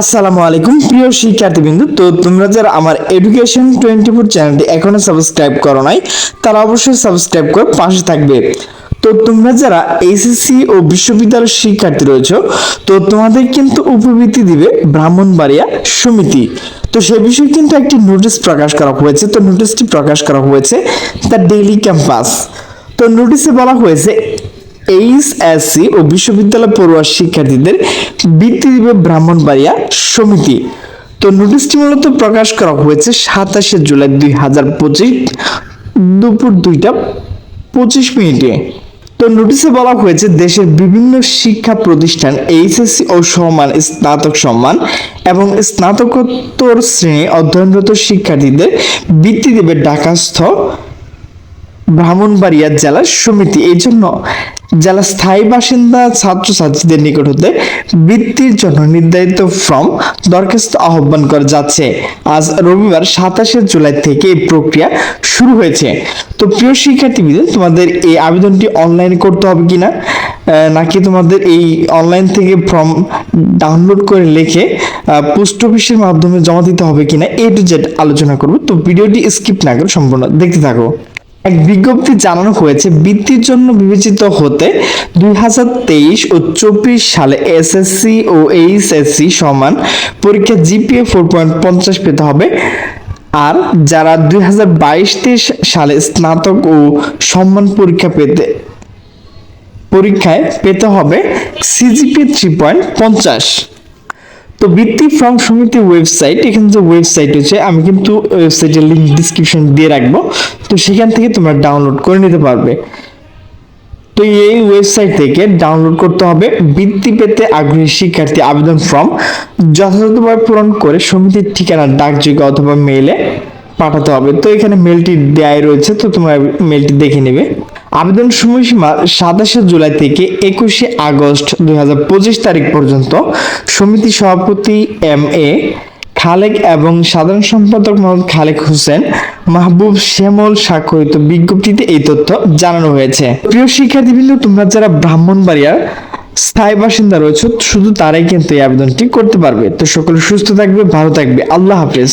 আসসালামু আলাইকুম, প্রিয় শিক্ষার্থীবৃন্দু। তো তোমরা যারা আমার এডুকেশন টোয়েন্টি ফোর চ্যানেলটি এখনও সাবস্ক্রাইব করো নাই, তারা অবশ্যই সাবস্ক্রাইব করে পাশে থাকবে। তো তোমরা যারা এইচএসসি ও বিশ্ববিদ্যালয়ের শিক্ষার্থী রয়েছে, তো তোমাদের কিন্তু উপবৃত্তি দিবে ব্রাহ্মণবাড়িয়া সমিতি। তো সে বিষয়ে কিন্তু একটি নোটিশ প্রকাশ করা হয়েছে। তো নোটিশটি প্রকাশ করা হয়েছে দ্য ডেইলি ক্যাম্পাস তো নোটিশে বলা হয়েছে এইচএসসি ও বিশ্ববিদ্যালয় পড়ুয়া শিক্ষার্থীদের বৃত্তি দিবে ব্রাহ্মণবাড়িয়া সমিতি। তো নোটিশটি মূলত প্রকাশ করা হয়েছে সাতাশে জুলাই দুই হাজার পঁচিশ দুপুর দুইটা পঁচিশ মিনিটে। তো নোটিশে বলা হয়েছে দেশের বিভিন্ন শিক্ষা প্রতিষ্ঠান এইচএসসি ও সমান স্নাতক সম্মান এবং স্নাতকোত্তর শ্রেণি অধ্যয়নরত শিক্ষার্থীদের বৃত্তি দেবে ঢাকাস্থ ব্রাহ্মণবাড়িয়া জেলা সমিতি। এই জন্য জেলা স্থায়ী বাসিন্দা ছাত্রছাত্রীদের নিকট হতে বৃত্তির জন্য নির্ধারিত ফর্ম দরখাস্ত আহ্বান করা যাচ্ছে। আজ রবিবার সাতাশে জুলাই থেকে এই প্রক্রিয়া শুরু হয়েছে। তো প্রিয় শিক্ষার্থীদের তোমাদের এই আবেদনটি অনলাইনে করতে হবে কিনা? আহ, নাকি তোমাদের এই অনলাইন থেকে ফর্ম ডাউনলোড করে লিখে পোস্ট অফিসের মাধ্যমে জমা দিতে হবে কিনা? এ টু জেড আলোচনা করব। তো ভিডিওটি স্কিপ না করে সম্পূর্ণ দেখতে থাকো। এক বিজ্ঞপ্তি জানানো হয়েছে, বৃত্তির জন্য বিবেচিত হতে দুই হাজার তেইশ ও চব্বিশ সালে এসএসসি ও এইচএসসি সমান পরীক্ষা জিপিএ ফোর পয়েন্ট পঞ্চাশ পেতে হবে। আর যারা দুই হাজার সালে স্নাতক ও সম্মান পরীক্ষা পেতে, পরীক্ষায় পেতে হবে সিজিপি থ্রি পয়েন্ট পঞ্চাশ। তো বৃত্তি ফর্ম সমিতি ওয়েবসাইট এখানে যে ওয়েবসাইট হচ্ছে আমি কিন্তু ওয়েবসাইটের লিঙ্ক ডিসক্রিপশন দিয়ে রাখব। তো সেখান থেকে তোমরা ডাউনলোড করে নিতে পারবে। তো এই ওয়েবসাইট থেকে ডাউনলোড করতে হবে বৃত্তি পেতে আগ্রহী শিক্ষার্থী আবেদন ফর্ম যথাযথভাবে পূরণ করে সমিতির ঠিকানা, ডাকযোগে অথবা মেইলে পাঠাতে হবে। তো এখানে মেলটি দেয়াই রয়েছে, তো তোমরা মেলটি দেখে নেবে। আবেদন সময়সীমা সাতাশে জুলাই থেকে একুশে আগস্ট দুই তারিখ পর্যন্ত সমিতি সভাপতি এম এ খালেক এবং সাধারণ সম্পাদক মোহাম্মদ খালেক হোসেন, মাহবুব শ্যামল স্বাক্ষরিত বিজ্ঞপ্তিতে এই তথ্য জানানো হয়েছে। প্রিয় শিক্ষার্থীবৃন্দ, তোমরা যারা ব্রাহ্মণবাড়িয়ার স্থায়ী বাসিন্দা রয়েছে, শুধু তারাই কিন্তু এই আবেদনটি করতে পারবে। তো সকলে সুস্থ থাকবে, ভালো থাকবে। আল্লাহ হাফেজ।